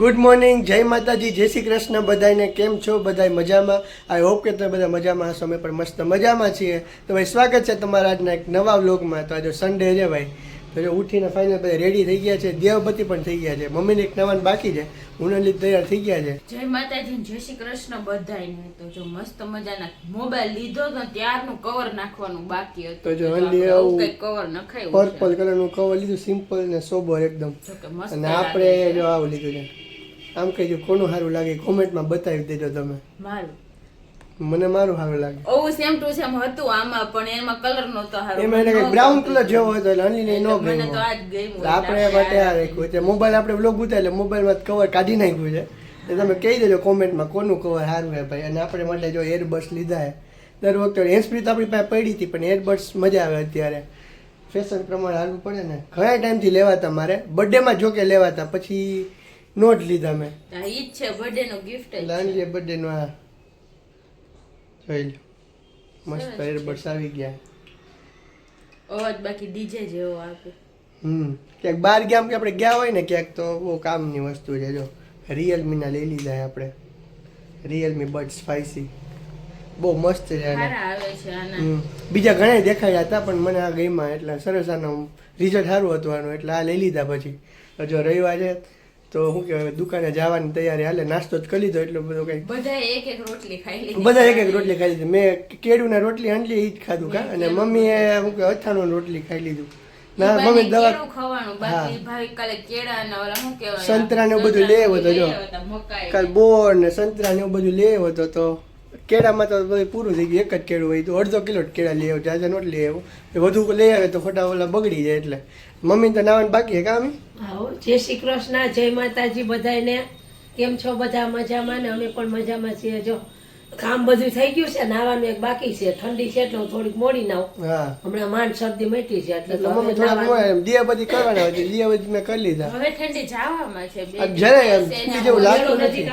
Good morning જય માતાજી જય શ્રી કૃષ્ણ. બધાને કેમ છો? બધા મજામાં? આઈ હોપ કે તમે બધા મજામાં હશો. અમે પણ મસ્ત મજામાં છીએ. તો ભાઈ સ્વાગત છે તમારા આજના એક નવા વ્લોગમાં. તો આજે સન્ડે છે ભાઈ. તો જો ઉઠીને ફાઇનલ બધા રેડી થઈ ગયા છે. દેવપતિ પણ થઈ ગયા છે. મમ્મીને એક નવાન બાકી છે. ઉનલી તૈયાર થઈ ગયા છે. જય માતાજી જય શ્રી કૃષ્ણ બધાને તો જો મસ્ત મજાના મોબાઈલ લીધો તો ત્યારનું કવર નાખવાનું બાકી હતું. તો જો તો આવું કવર નખાયું પર્પલ કલરનું કવર લીધું સિમ્પલ ને સોબર એકદમ. અને આપણે જો આવું લીધું છે. આમ કહેજો કોનું સારું લાગે? કોમેન્ટમાં બતાવી દેજો તમે. મારું? મને મારું સારું લાગે. ઓવું સેમ ટુ સેમ હતું આમાં પણ એમાં કલર નહોતો સારો એમાં એને બ્રાઉન કલર જેવો હતો એટલે અનિલને ન મને તો આજ ગયું આપણે માટે આ રાખ્યું. છે મોબાઈલ આપણે બ્લોગ ઉતારે એટલે મોબાઈલમાં કવર કાઢી નાખ્યું છે. તો તમે કહી દેજો કોમેન્ટમાં કોનું કવર સારું હે ભાઈ. અને આપણે માટે જો એરબડ્સ લીધા હે દર વખતે હેન્ડસ્પ્રી તો આપણી પાસે પડી હતી પણ એરબડ્સ મજા આવે અત્યારે. ફેશન પ્રમાણે હાલવું પડે ને. ઘણા ટાઈમથી લેવાતા મારે. બર્થડેમાં જો કે લેવાતા પછી નોટ લીધા મેં આ ઈ જ છે બર્થડે નો ગિફ્ટ એટલે બર્થડે નો આ. જોઈ લો. મસ્ત એરબડ્સ આવી ગયા. અવાજ બાકી ડીજે જેવો આપે. હમ. ક્યાંક બહાર ગયા કે આપણે ગયા હોય ને ક્યાંક તો બહુ કામની વસ્તુ છે. જો રિયલમીના લઈ લીધા છે આપણે. રિયલમી બર્ડ સ્પાઈસી બહુ મસ્ત છે આના. બીજા ઘણા દેખાયા હતા પણ મને આ ગઈમાં એટલે સરસ આનો રિઝલ્ટ સારું હતું આનું. એટલે આ લઈ લીધા પછી. જો રવિવાર છે તો શું કહેવાય દુકાને જવાની તૈયારી હાલે નાસ્તો જ કરી લીધો એટલો બધો કઈ બધા એક એક રોટલી ખાઈ લીધી. બધા એક એક રોટલી ખાઈ લીધી. મેં કેળું રોટલી આંડલી એ જ ખાધું કા. અને મમ્મીએ શું કે અથાણું રોટલી ખાઈ લીધું. ના મમ્મી દવા ખાવાનું બાકી ભાઈ કાલે કેળા ને ઓલા શું કહેવાય સંતરા ને બધું લેવો હતો જો. કાલ બોર ને સંતરા ને એવું બધું લેવો હતો તો કેળામાં તો બધું પૂરું થઈ ગયું, એક જ કેળું હોય, તો અડધો કિલો કેળા લઈ આવ્યો જાજા નોટ લઈ આવ્યો વધુ લઈ આવે તો ખોટા ઓલા બગડી જાય એટલે. મમ્મી તો નાવાનું બાકી હે કામ જય શ્રી કૃષ્ણ, જય માતાજી બધાને કેમ છો બધા? મજામાં ને? અમે પણ મજામાં છીએ. જો કામ બધું થઈ ગયું છે નાવાનું એક બાકી છે. ઠંડી છે એટલે હું થોડીક મોડી નાવ હમણાં માંડ શરદી મટી છે એટલે મમ્મી થોડા નાવાનું. બધી કરવાના હોય બધી મેં કરી લીધા. હવે ઠંડી જવામાં છે બે જરાય ઠંડી જેવું લાગતું નથી.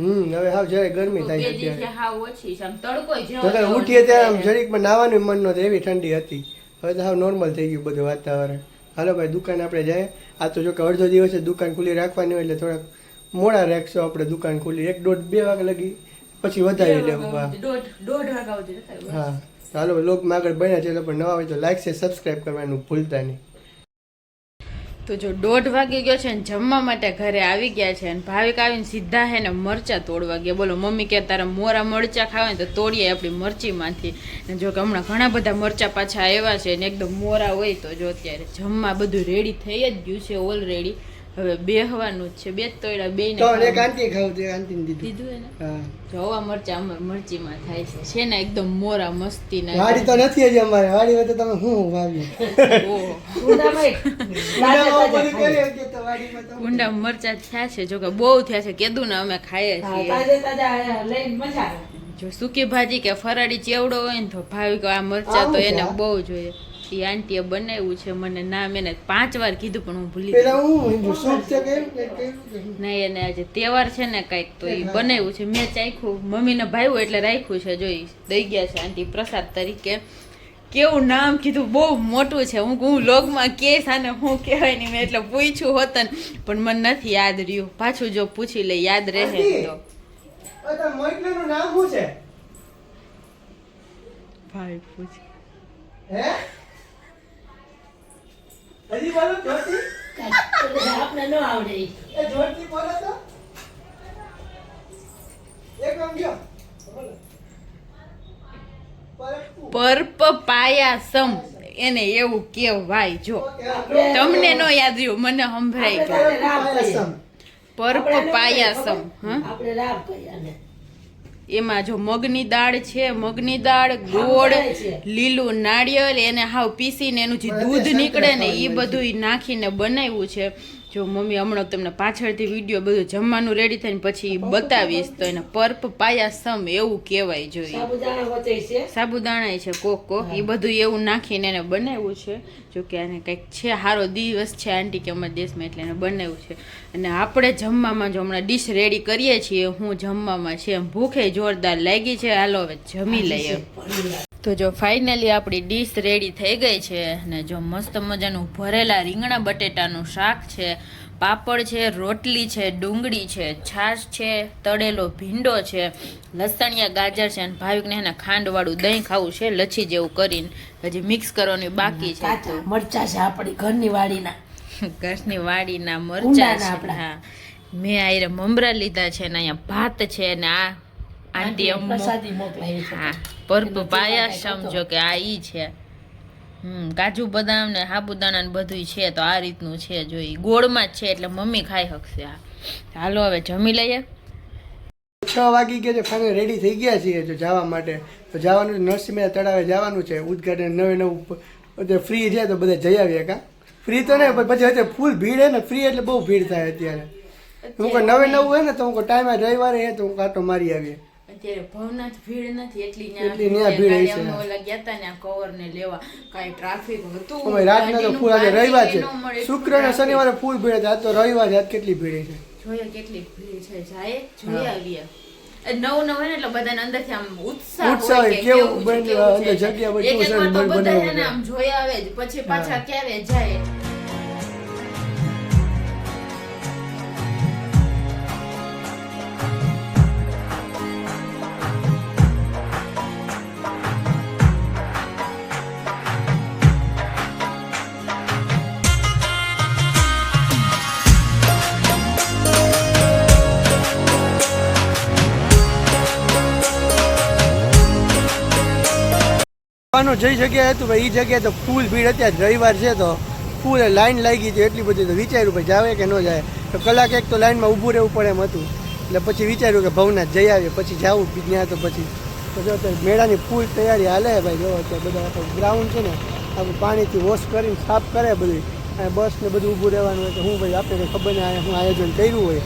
હમ હવે હાવ જરાય ગરમી થાય છે હાવ ઓછી છે આમ તડકો જેવો ઉઠીએ ત્યારે આમ. જરીકમાં નાવાનું મન નહોતું એવી ઠંડી હતી. હવે તો હાવ નોર્મલ થઈ ગયું બધું વાતાવરણ. હાલો ભાઈ દુકાન આપણે જાય આ તો જો કે અડધો દિવસે દુકાન ખુલ્લી રાખવાની હોય એટલે થોડાક મોડા રાખશો આપણે દુકાન ખુલ્લી. એક દોઢ બે વાગે લગી પછી વધારી લેવું હા. હા. ચાલો હાલો લોકમાં આગળ બન્યા છે પણ નવા હોય તો લાઈક છે સબસ્ક્રાઈબ કરવાનું ભૂલતા નહીં. તો જો દોઢ વાગી ગયો છે ને જમવા માટે ઘરે આવી ગયા છે અને ભાવિક આવીને સીધા હે ને મરચા તોડવા ગયા. બોલો મમ્મી કે તારા મોરા મરચા ખાવા ને તો તોડીએ આપણી મરચીમાંથી. ને જો કે હમણાં ઘણા બધા મરચા પાછા આવ્યા છે ને એકદમ મોરા હોય તો જો અત્યારે જમવા બધું રેડી થઈ જ ગયું છે ઓલરેડી હવે બેહવાનું જ છે. બે તોયડા બે તો એક આંટી ખાવ તે આંટીને દીધું. દીધું એને? હા. જોવા મરચા મરચી મરચીમાં થાય છે. છે ને એકદમ મોરા મસ્તી ના વાડી તો નથી હજી અમારે. વાડી હોય તો તમે હું વાવ્યું ઓહો. ગુંડા મરચા થયા છે. જો કે બહુ થયા છે. કેદું ને અમે ખાઈએ છીએ. તાજા તાજા લઈને મજા આવે. જો સૂકી ભાજી કે ફરાળી ચેવડો હોય ને તો ભાવિક આ મરચા તો એને બહુ જોઈએ. એ આંટીએ બનાવ્યું છે મને નામ એને પાંચ વાર કીધું પણ હું ભૂલી? નહીં એને આજે તહેવાર છે ને કંઈક તો એ બનાવ્યું છે. મેં ચાખ્યું. મમ્મીને ભાવ્યું એટલે રાખ્યું છે જોઈ. દઈ ગયા છે આંટી પ્રસાદ તરીકે. કેવું નામ કીધું બહુ મોટું છે. હું હું લોગમાં કેસ આને હું કહેવાય નહીં મેં એટલે પૂછ્યું હોત ને પણ મને નથી યાદ રહ્યું. પાછું જો પૂછી લે યાદ રહે તો. નામ શું છે? ભાઈ પૂછ. હે? હજી બોલો જોરથી. આપને ન આવડે એ જોરથી બોલો તો. એક આમ ગયો. પર્પ પાયાસમ. એને એવું કહેવાય જો. તમને નો યાદ રહ્યું મને સંભળાઈ આપણે ગયું. પર્પ પાયાસમ? હા? આપણે રાબ કહીએ. એમાં જો મગની દાળ છે મગની દાળ ગોળ લીલું નાળિયેર એને હાવ પીસીને એનું જે દૂધ નીકળે ને એ બધું નાખીને બનાવ્યું છે. જો મમ્મી હમણાં તમને પાછળથી વીડિયો બધું જમવાનું રેડી થઈને પછી બતાવીશ તો એને પર્પ પાયાસમ એવું કહેવાય જોઈએ. સાબુદાણા વચે છે. સાબુદાણા છે કોક. કોક એ બધું એવું નાખીને એને બનાવ્યું છે. જો કે આને કંઈક છે સારો દિવસ છે આંટી કે અમારા દેશમાં એટલે એને બનાવ્યું છે. અને આપણે જમવામાં જો હમણાં ડીશ રેડી કરીએ છીએ હું જમવામાં છે એમ ભૂખે જોરદાર લાગી છે. હાલો હવે જમી લઈએ. તો જો ફાઇનલી આપણી ડીશ રેડી થઈ ગઈ છે અને જો મસ્ત મજાનું ભરેલા રીંગણા બટેટાનું શાક છે પાપડ છે રોટલી છે ડુંગળી છે છાશ છે તળેલો ભીંડો છે લસણિયા ગાજર છે અને ભાવિકને એના ખાંડવાળું દહીં ખાવું છે લચ્છી જેવું કરીને હજી મિક્સ કરવાની બાકી છે મરચા છે આપણી ઘરની વાડીના. ઘરની વાડીના મરચા છે હા. મેં આયરે મમરા લીધા છે ને અહીંયા ભાત છે ને આ આંટી અમ્મો પ્રસાદી મોકલાવી હા પરપ પાયા સમજો કે આ ઈ છે. હમ કાજુ બદામ ને સાબુદાણા ને બધું છે તો આ રીતનું છે જોઈ ગોળમાં જ છે એટલે મમ્મી ખાઈ શકશે આ. હાલો હવે જમી લઈએ. છ વાગી ગયા છે ફાઇનલ રેડી થઈ ગયા છીએ જો જવા માટે. તો જવાનું છે નરસિંહ મહેતા તળાવે જવાનું છે ઉદઘાટન નવે નવું ફ્રી છે તો બધા જઈ આવીએ કા? ફ્રી તો નહીં પણ પછી અત્યારે ફૂલ ભીડ હે ને ફ્રી એટલે બહુ ભીડ થાય અત્યારે. હું કોઈ નવે નવું હોય ને તો હું કોઈ ટાઈમે રવિવારે હે તો હું કાંટો મારી આવીએ. અત્યારે ભવનાથ ભીડ નથી એટલી એટલી ન્યા ભીડ છે ઓલા ગયા તા ને કવર ને લેવા. કાંઈ ટ્રાફિક હતું અમે રાતના તો ફૂલ આજે રવિવાર છે. શુક્ર ને શનિવારે ફૂલ ભીડ હતી. આજ તો રવિવાર છે આજ કેટલી ભીડ છે જોઈએ કેટલી ભીડ છે જાય જોઈ આવીએ. એ નવું નવું એટલે બધાને અંદરથી આમ ઉત્સાહ ઉત્સાહ કેવું છે, છે. અંદર જગ્યા બધી છે, બધા છે. આમ જોયા આવે પછી પાછા ક્યારે જાય? જવાનું જે જગ્યાએ હતું, ભાઈ એ જગ્યાએ તો ફૂલ ભીડ અત્યારે રવિવાર છે તો ફૂલ લાઈન લાગી હતી, એટલી બધી તો વિચાર્યું ભાઈ જાવે કે ન જાય તો કલાક એક તો લાઈનમાં ઊભું રહેવું પડે એમ હતું. એટલે પછી વિચાર્યું કે ભવનાથ જઈ આવીએ, પછી જાવું ત્યાં તો પછી. તો જો મેળાની ફૂલ તૈયારી હાલે ભાઈ, જો અત્યારે બધા આખું ગ્રાઉન્ડ છે ને, આખું પાણીથી વોશ કરીને સાફ કરે બધી અને બસ ને બધું ઊભું રહેવાનું હોય તો હું, ભાઈ આપણે ખબર નહીં હું આયોજન કર્યું હોય.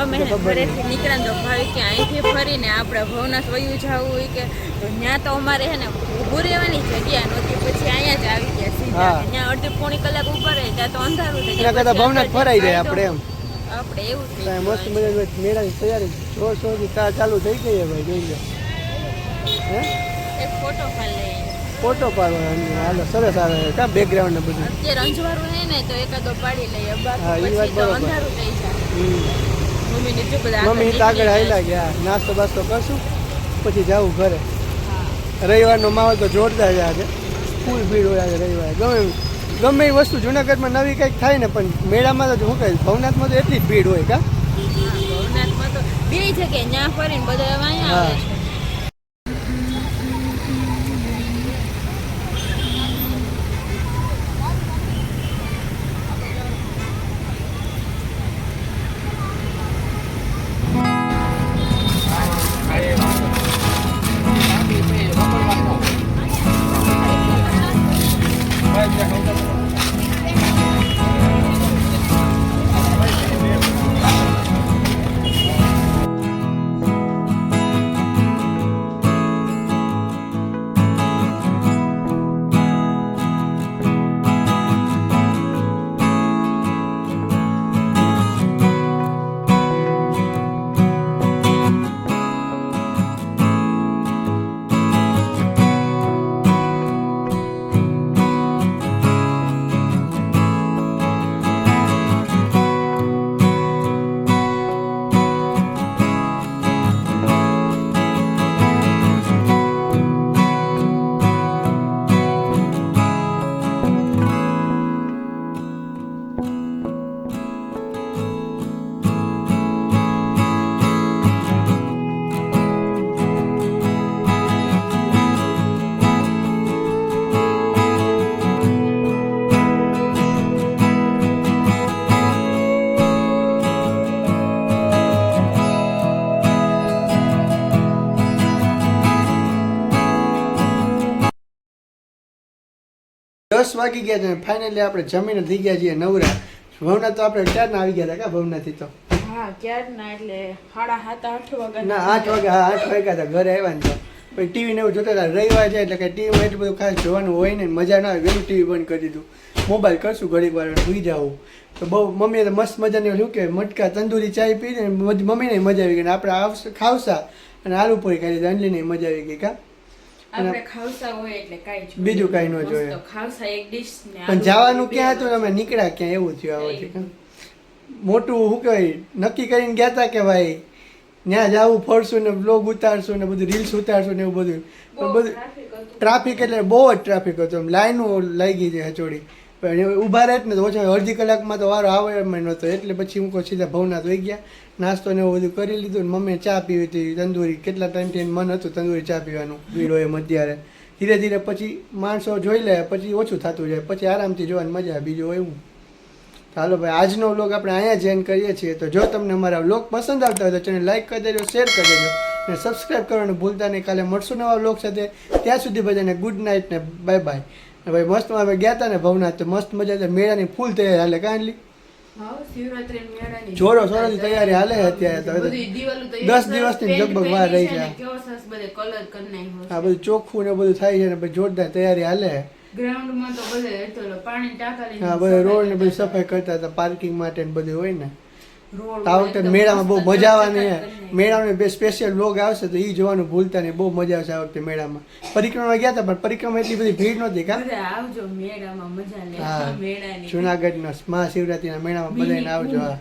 અમે તો ઘરેથી નીકળ્યા તો ભાઈ કે અહીંથી ફરીને આપણે ભવનાથ વયું જવું હોય કે તો ત્યાં તો અમારે હે ને ઊભું રહેવાની જગ્યા નહોતી. પછી અહીંયા જ આવી ગયા સીધા ત્યાં અડધી પોણી કલાક ઊભા રહે ત્યાં તો અંધારું થઈ ભવનાથ ફરાઈ જાય આપણે એમ. આપણે એવું થઈ મસ્ત મજાની મેળાની તૈયારી. જોર શોરથી તા ચાલુ થઈ ગઈ ભાઈ જોઈ લો. હે? એક ફોટો પાડી લઈએ. ફોટો પાડવાનો હાલો સરસ આવે. કા બેકગ્રાઉન્ડ ને બધું? અત્યારે અંજવાળું હે ને તો એકાદો પાડી લઈએ. બાકી પછી તો. અંધારું થઈ જાય. મમ્મી આગળ હાલ્યા ગયા. નાસ્તો બાસ્તો કરશું પછી જાવું ઘરે. રવિવારનો માહોલ તો જોરદાર આજે. ફૂલ ભીડ હોય આજે રવિવારે. ગમે ગમે એ વસ્તુ જુનાગઢમાં નવી કંઈક થાય ને પણ મેળામાં તો શું કહે ભવનાથમાં તો એટલી જ ભીડ હોય કા? ભવનાથમાં તો બે જગ્યાએ ત્યાં ફરીને બધા અહીંયા આવે હા. છે. દસ વાગી ગયા છે ફાઇનલી આપણે જમીને થઈ ગયા છીએ નવરા. ભવના તો આપણે ક્યારના આવી ગયા હતા કા ભવનાથી તો? હા ક્યારના એટલે સાડા સાત આઠ વાગ્યા ના આઠ વાગે હા આઠ વાગ્યા હતા ઘરે આવ્યા ને પછી ટીવી ને એવું જોતા હતા રવિવાર છે એટલે કે ટીવીમાં એટલું બધું ખાસ જોવાનું હોય ને મજા ના આવે વહેલું ટીવી બંધ કરી દીધું. મોબાઈલ કરશું ઘડીક વાર સુઈ જાવું તો બહુ મમ્મીએ તો મસ્ત મજાની શું કે મટકા તંદૂરી ચાય પીને મમ્મીને મજા આવી ગઈ ને આપણે આવશે ખાવસા અને આલુ પૂરી ખાઈ લીધી અંજલીને મજા આવી ગઈ કા? આપણે ખાવસા હોય એટલે કાંઈ બીજું કાંઈ ન જોઈએ. ખાવસા એક ડીશ ને પણ જવાનું ક્યાં હતું? તમે નીકળ્યા ક્યાં? એવું થયું આવે છે મોટું શું કહેવાય? નક્કી કરીને ગયા હતા કે ભાઈ ત્યાં જાવું ફરશું ને બ્લોગ ઉતારશું ને બધું રીલ્સ ઉતારશું ને એવું બધું. બધું ટ્રાફિક એટલે બહુ જ ટ્રાફિક હતો. લાઈનો લાગી છે હચોડી પણ ઊભા રહે ને તો ઓછા અડધી કલાકમાં તો વારો આવે એમ નહોતો એટલે પછી હું કહું સીધા ભવનાથ વહી ગયા. નાસ્તો ને એવું બધું કરી લીધું ને મમ્મીએ ચા પીવી હતી. તંદૂરી કેટલા ટાઈમથી મન હતું તંદુરી ચા પીવાનું. ભીડ એમ અત્યારે. ધીરે ધીરે પછી માણસો જોઈ લે, પછી ઓછું થતું જાય. પછી આરામથી જોવાની મજા આવે. બીજું એવું. ચાલો ભાઈ, આજનો વ્લોગ આપણે અહીંયા જ કરીએ છીએ. તો જો તમને અમારા વ્લોગ પસંદ આવતા હોય તો ચેનલ લાઈક કરી દેજો શેર કરી દેજો. અને સબસ્ક્રાઈબ કરવાનું ભૂલતા નહીં. કાલે મળશું નવા વ્લોગ સાથે. ત્યાં સુધી બધાને ગુડ નાઇટ ને બાય બાય ને ભાઈ મસ્ત અમે ગયા હતા ને ભવનાથ તો મસ્ત મજા હતા મેળાની ફૂલ તૈયારી હાલે. કાંઈ જોરો સોરોથી તૈયારી હાલે અત્યારે તો. દસ દિવસની લગભગ વાર રહી છે. આ બધું ચોખ્ખું ને બધું થાય છે ને પછી જોરદાર તૈયારી હાલે. ગ્રાઉન્ડમાં તો બધે પાણી ટાંકા હા બધા રોડ ને બધી સફાઈ કરતા હતા પાર્કિંગ માટે ને બધું હોય ને. આ વખતે મેળામાં બહુ મજા આવવાની મેળામાં બે સ્પેશિયલ લોગ આવશે તો એ જોવાનું ભૂલતા નહીં. બહુ મજા આવશે આ વખતે મેળામાં. પરિક્રમા ગયા હતા પણ પરિક્રમા એટલી બધી ભીડ નહોતી કા? આવજો મેળામાં મજા હા. જુનાગઢના મહાશિવરાત્રીના મેળામાં બધાને આવજો હા.